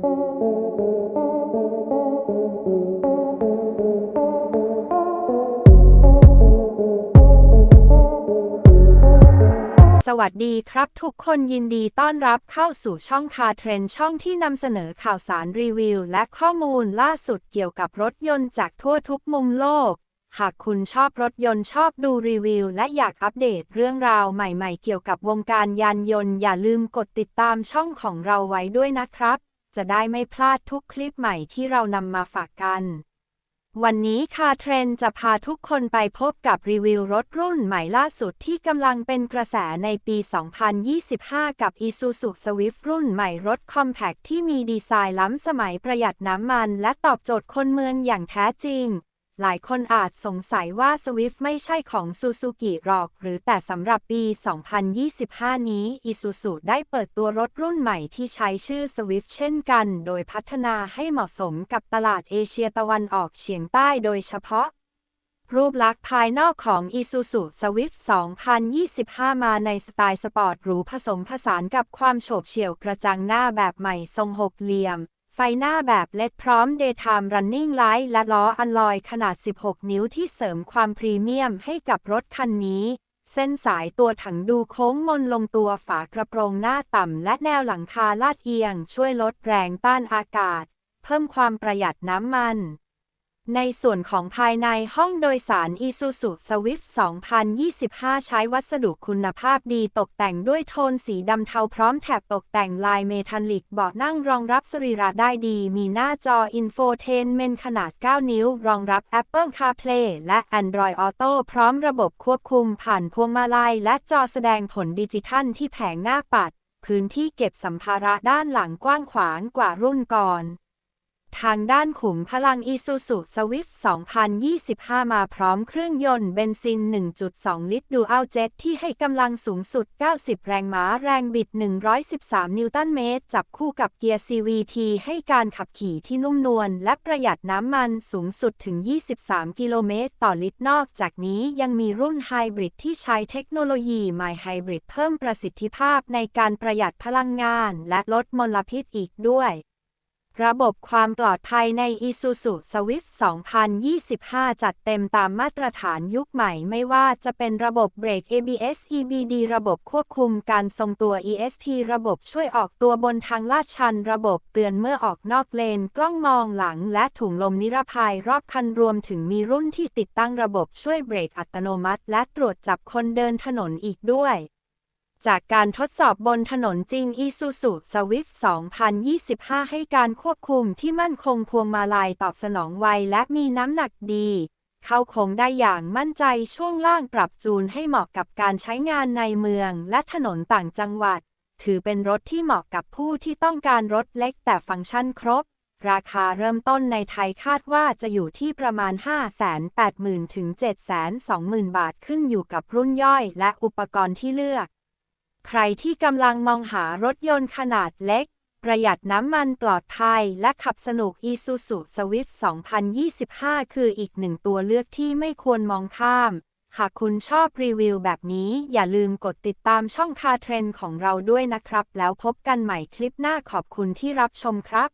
สวัสดีครับทุกคนยินดีต้อนรับเข้าสู่ช่องคาเทรนช่องที่นำเสนอข่าวสารรีวิว และข้อมูลล่าสุดเกี่ยวกับรถยนต์จากทั่วทุกมุมโลก หากคุณชอบรถยนต์ชอบดูรีวิว และอยากอัปเดตเรื่องราวใหม่ๆ เกี่ยวกับวงการยานยนต์ อย่าลืมกดติดตามช่องของเราไว้ด้วยนะครับ จะได้ไม่พลาดทุกคลิปใหม่ที่เรานำมาฝากกัน วันนี้คาเทรนจะพาทุกคนไปพบกับรีวิวรถรุ่นใหม่ล่าสุดที่กำลังเป็นกระแสในปี 2025 กับ Isuzu Swift รุ่นใหม่รถคอมแพคที่มีดีไซน์ล้ำสมัยประหยัดน้ำมัน และตอบโจทย์คนเมืองอย่างแท้จริง หลายคนอาจสงสัยว่า Swift ไม่ใช่ของ Suzuki หรอก หรือแต่สำหรับปี 2025 นี้ Isuzu ได้เปิดตัวรถรุ่นใหม่ที่ใช้ชื่อ Swift เช่นกัน โดยพัฒนาให้เหมาะสมกับตลาดเอเชียตะวันออกเฉียงใต้โดยเฉพาะ รูปลักษณ์ภายนอกของ Isuzu Swift 2025 มาในสไตล์สปอร์ตหรูผสมผสานกับความโฉบเฉี่ยวกระจังหน้าแบบใหม่ทรงหกเหลี่ยม ไฟหน้าแบบเลดพร้อม Daytime Running Light และล้ออัลลอยขนาด 16 นิ้วที่เสริมความพรีเมียมให้กับรถคันนี้ เส้นสายตัวถังดูโค้งมนลงตัวฝากระโปรงหน้าต่ำ และแนวหลังคาลาดเอียง ช่วยลดแรงต้านอากาศ เพิ่มความประหยัดน้ำมัน ในส่วนของภายในห้องโดยสาร Isuzu Swift 2025 ใช้วัสดุคุณภาพดีตกแต่งด้วยโทนสีดำเทาพร้อมแถบตกแต่งลายเมทัลลิกเบาะนั่งรองรับสรีระได้ดี มีหน้าจอ Infotainment ขนาด 9 นิ้ว รองรับ Apple CarPlay และ Android Auto พร้อมระบบควบคุมผ่านพวงมาลัย และจอแสดงผลดิจิทัลที่แผงหน้าปัด พื้นที่เก็บสัมภาระด้านหลังกว้างขวางกว่ารุ่นก่อน ทางด้านขุมพลัง Isuzu Swift 2025 มาพร้อมเครื่องยนต์เบนซิน 1.2 ลิตร Dual Jet ที่ให้กำลังสูงสุด 90 แรงม้าแรงบิด 113 นิวตันเมตร จับคู่กับเกียร์ CVT ให้การขับขี่ที่นุ่มนวลและประหยัดน้ำมันสูงสุดถึง 23 กิโลเมตรต่อลิตรนอกจากนี้ยังมีรุ่นไฮบริดที่ใช้เทคโนโลยี My Hybrid เพิ่มประสิทธิภาพในการประหยัดพลังงาน และลดมลพิษอีกด้วย ระบบความปลอดภัยใน Isuzu Swift 2025 จัดเต็มตามมาตรฐานยุคใหม่ไม่ว่าจะเป็นระบบเบรก ABS EBD ระบบควบคุมการทรงตัว EST ระบบช่วยออกตัวบนทางลาดชัน ระบบเตือนเมื่อออกนอกเลน กล้องมองหลัง และถุงลมนิรภัยรอบคันรวมถึงมีรุ่นที่ติดตั้งระบบช่วยเบรกอัตโนมัติ และตรวจจับคนเดินถนนอีกด้วย จากการทดสอบบนถนนจริง Isuzu Swift 2025 ให้การควบคุมที่มั่นคงพวงมาลัยตอบสนองไวและมีน้ำหนักดี เข้าโค้งได้อย่างมั่นใจช่วงล่างปรับจูนให้เหมาะกับการใช้งานในเมืองและถนนต่างจังหวัด ถือเป็นรถที่เหมาะกับผู้ที่ต้องการรถเล็กแต่ฟังก์ชันครบ ราคาเริ่มต้นในไทยคาดว่าจะอยู่ที่ประมาณ 580,000ถึง720,000 บาทขึ้นอยู่กับรุ่นย่อยและอุปกรณ์ที่เลือก ใครที่กำลังมองหารถยนต์ขนาดเล็ก ประหยัดน้ำมันปลอดภัย และขับสนุก Isuzu Swift 2025 คืออีกหนึ่งตัวเลือกที่ไม่ควรมองข้าม หากคุณชอบรีวิวแบบนี้อย่าลืมกดติดตามช่องคาเทรนของเราด้วยนะครับ แล้วพบกันใหม่คลิปหน้าขอบคุณที่รับชมครับ